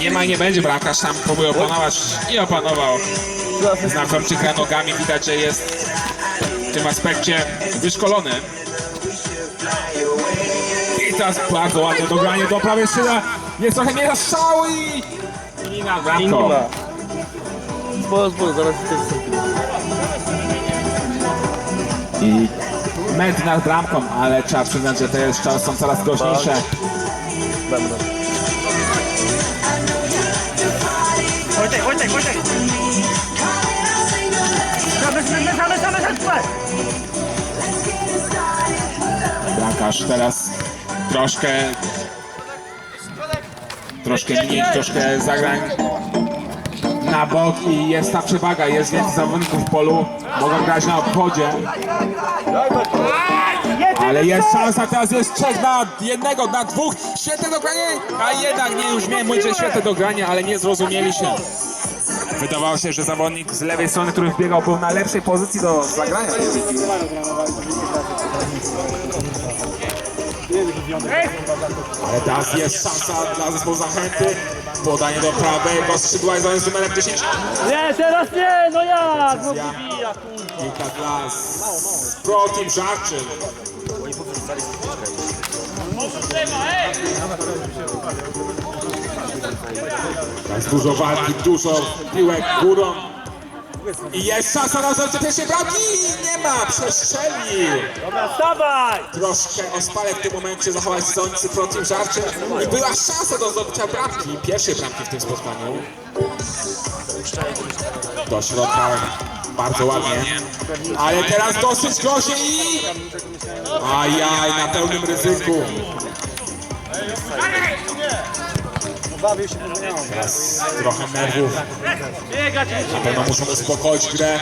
Nie ma i nie będzie bramkarz, tam próbuje opanować i opanował. Znakomicie gra nogami, widać, że jest w tym aspekcie wyszkolony. I teraz bardzo ładne dogranie do prawej strony. Jest trochę nie strzału i... I na bramką. Sporo, sporo, zaraz też I metr nad bramką, ale trzeba przyznać, że te strzały są coraz groźniejsze. Zamysł, zamysł! Bramkarz teraz troszkę troszkę mniej, troszkę zagrań na bok i jest ta przewaga, jest więcej zawodników w polu, mogą grać na obchodzie, ale jest szansa, teraz jest trzech na jednego, na dwóch, świetne dogranie, a jednak nie, już miałem mówić, że świetne dogranie, ale nie zrozumieli się. Wydawało się, że zawodnik z lewej strony, który wbiegał, był na lepszej pozycji do zagrania. Ale teraz jest szansa dla zespołu Zachęty. Podanie do prawego skrzydła i z numerem 10. Nie, teraz nie, no jak? No wybija, kurwa. Kilka dla z Pro Team Żarczyn. Jest dużo walki, dużo piłek górą. I jest szansa na zdobycie pierwszej bramki. Nie ma, przestrzelił. Dobra, wstawaj! Troszkę ospale w tym momencie zachować sądcy Pro Team Żarczyn. I była szansa do zdobycia bramki, pierwszej bramki w tym spotkaniu. Do środka bardzo ładnie. Ale teraz dosyć groźnie i... Ajaj, na pełnym ryzyku. Teraz trochę nerwów. Na pewno muszą uspokoić grę.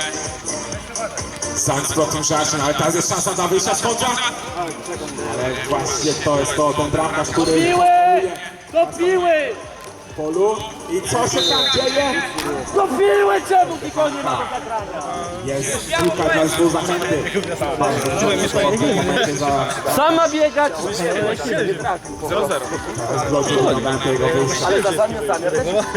Pro Team Żarczyn, ale teraz jest szansa na wyjścia z kontra. Ale właśnie to jest to, ten bramkarz, który Piły! Do piły! Polu. I co się tam dzieje? Do piły! Czemu tylko nie ma do zagrania? Jest piłka dla zespołu Zachęty. Bardzo dużo w tym momencie za Sama biegać! zgroził na bramkę jego wyjścia. Ale za zamiast zamiast też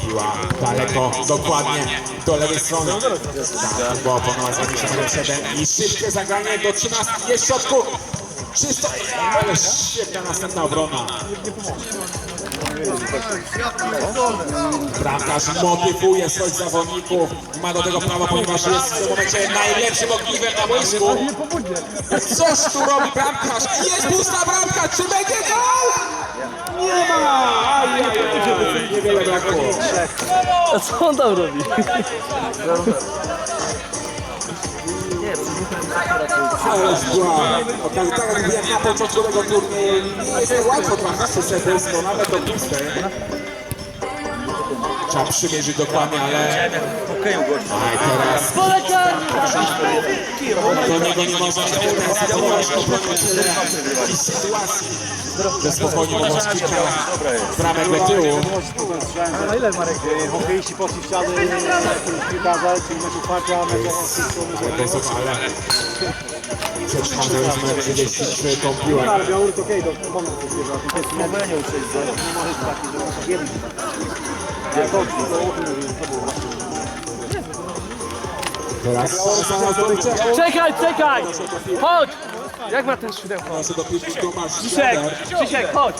Piła daleko, dokładnie do lewej strony. Tak, było oponować z numerem 7 i szybkie zagranie do 13 jest w środku. Czysto, ale świetna następna obrona. Bramkarz motywuje swoich zawodników. Ma do tego prawo, ponieważ jest w tym momencie najlepszym ogniwem na boisku. Coś tu robi bramkarz. Jest pusta bramka. Czy będzie gol? Nie ma! Ajajaj, niewiele brakło. A co on tam robi? Ale była tak jak na początku tego turnieju, nie jest łatwo trafić serdecznie, nawet do pustej. Trzeba przymierzyć dokładnie, ale... Aj, teraz Poleciał! do niego nie można intensyfikować kompletnie tyle jakichś sytuacji. Że spokojnie mogą kilka bramek do tyłu. A ile Marek? e, Hokeiści poszli w ściany, piłkarze, czyli mecz otwarcia, mecz. Przetrzymam, że już numer 33 tą piłę. To okej, to pomóc to zwierzę, to jest już jest, nie może być taki, że muszę jeden. Ale to, to, to było właśnie. Teraz szansa na zdobycie. Czekaj, czekaj! Chodź! Jak ma ten szydełko? Tomasz Krzysiek, Schroeder. Krzysiek, chodź!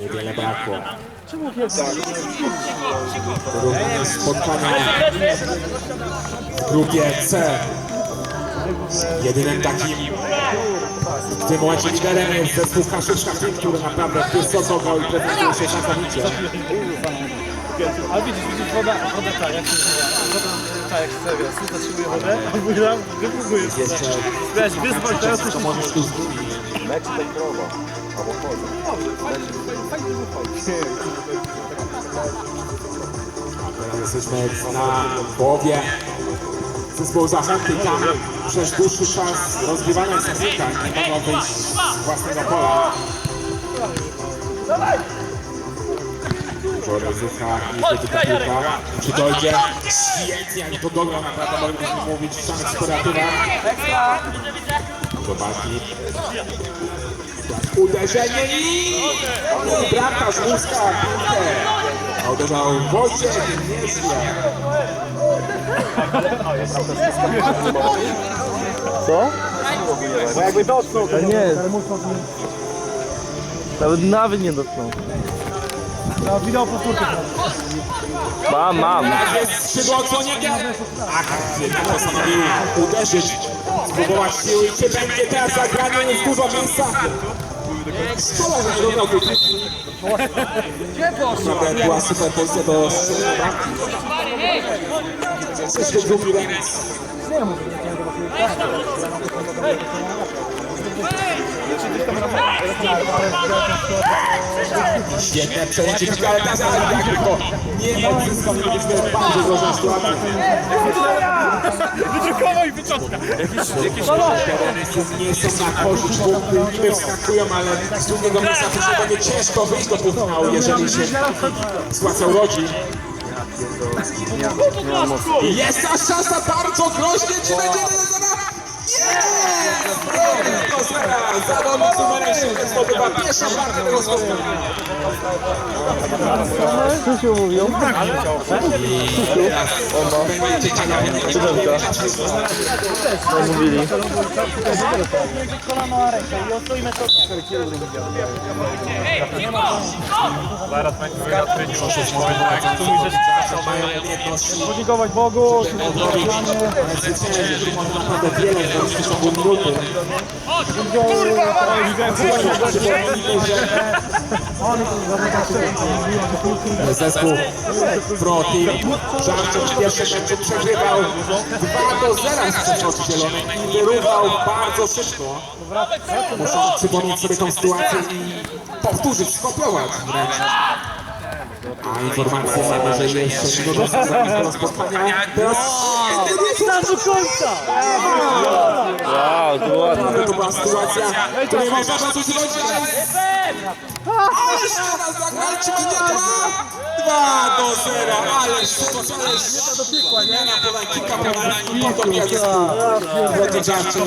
Niewiele brakło. Również spotkania w grupie C. Jedynym takim w tym momencie liderem jest zespół Kaszyszka Team, który naprawdę wysoko grał i prezentuje się znakomicie. Ale widzisz, widzisz, woda, woda ta, jak się nazywa? Woda ta, jak się stół zatrzymuje wodę, a mój tam wypróbuje. Jeszcze Wiesz, wyzwać teraz to możesz tu zgubić. Teraz jesteśmy na połowie zespołu Zachęty i tam przez dłuższy czas rozgrywania spotkań nie mogą wyjść z własnego pola. Dużo ryzyka i wtedy ta piłka czy dojdzie świetnie, jak to dograł naprawdę, możemy mówić w samych superatywach. Zobaczmy. Uderzenie i bramkarz łuska piłkę. A Uderzał Wojciech, nieźle. Co? Bo jakby dotknął, to Ale nie. Nawet nawet nie dotknął. No, wideo powtórkę. Mam, mam. Jest skrzydło odsłonięte. Jednak postanowił uderzyć, spróbować siły. Czy będzie teraz zagranie? Jest dużo miejsca. Szkoda, że nie robią piłki. Naprawdę była super pozycja do strzelenia bramki. Coś drugi remis. Świetne przejęcie piłki, ale teraz jakby to nie odzyskał, nie będzie bardzo groźną sytuację. Wydrukował i wyczątka. nie są na korzyść, punkty niby wskakują, ale z drugiego miejsca później będzie ciężko wyjść do półfinału, jeżeli się sytuacja urodzi. Jest ta szansa bardzo groźnie, czy będzie 1 Jest! Do zera! Zawodnik numerem 7 zdobywa pierwszą spotkania. Co się mówią? Co mówili? Podziękować Bogu. że w ciągu minuty. Zespół Pro Team Żarczuk w pierwszym meczu przegrywał 2 do 0 z przeszłości zielonej i wyrównał bardzo szybko. Muszą przypomnieć sobie tą sytuację i powtórzyć, skopiować wręcz. A informacje mamy, że jeszcze minuta do spotkania. Teraz do końca. Wow, to ładnie. to była sytuacja, której można zrobić, ale... Ależ teraz zagrali, czy będzie 2? 2 do 0, ależ sytuacja, ależ... Nie na podanie, kilka podań i podobnie. Wojciech Żarczyk.